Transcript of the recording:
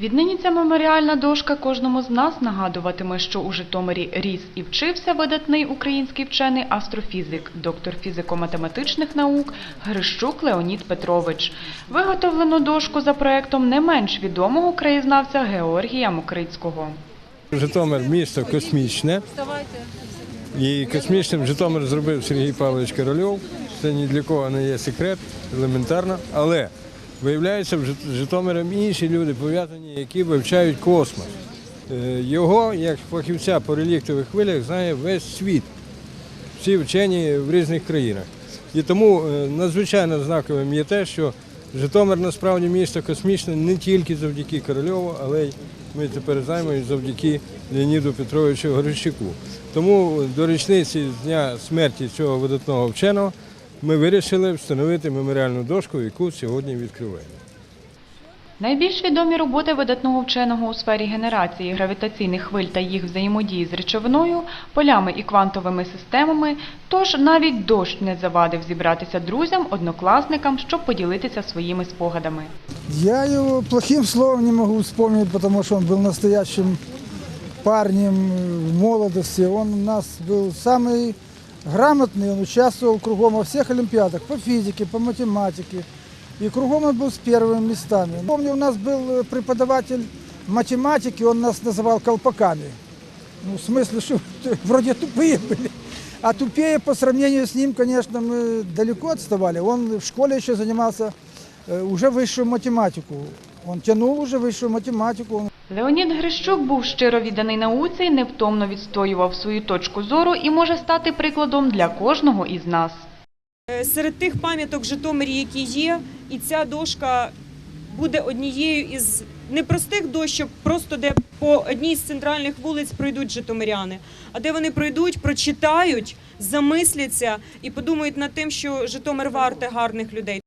Віднині ця меморіальна дошка кожному з нас нагадуватиме, що у Житомирі ріс і вчився видатний український вчений астрофізик, доктор фізико-математичних наук Грищук Леонід Петрович. Виготовлено дошку за проектом не менш відомого краєзнавця Георгія Мокрицького. Житомир місто космічне. І космічним Житомир зробив Сергій Павлович Корольов. Це ні для кого не є секрет, елементарно. Але виявляється, в Житомиром інші люди пов'язані, які вивчають космос. Е, Його, як фахівця по реліктових хвилях, знає весь світ. Всі вчені в різних країнах. І тому е, надзвичайно знаковим є те, що Житомир насправді місто космічне не тільки завдяки Корольову, але й ми тепер знаємо завдяки Леоніду Петровичу Горищуку. Тому до річниці з дня смерті цього видатного вченого ми вирішили встановити меморіальну дошку, яку сьогодні відкриваємо. Найбільш відомі роботи видатного вченого у сфері генерації гравітаційних хвиль та їх взаємодії з речовиною, полями і квантовими системами, тож навіть дощ не завадив зібратися друзям, однокласникам, щоб поділитися своїми спогадами. Я его плохим словом не могу вспомнить, потому что он был настоящим парнем в молодости. Он у нас был самый грамотный, он участвовал кругом во всех олимпиадах по физике, по математике. И кругом он был с первыми местами. Помню, у нас был э, преподаватель математики, он нас называл колпаками. Ну, в смысле, что вроде тупые были. А тупее по сравнению с ним, конечно, мы далеко отставали. Он в школе еще занимался э, уже высшую математику. Он тянул уже высшую математику. Он Леонід Грищук був щиро відданий науці, невтомно відстоював свою точку зору і може стати прикладом для кожного із нас. Е, Серед тих пам'яток Житомирі, які є, і ця дошка буде однією із непростих дощок, просто де по одній з центральних вулиць пройдуть житомиряни, а де вони пройдуть, прочитають, замисляться і подумають над тим, що Житомир варте гарних людей.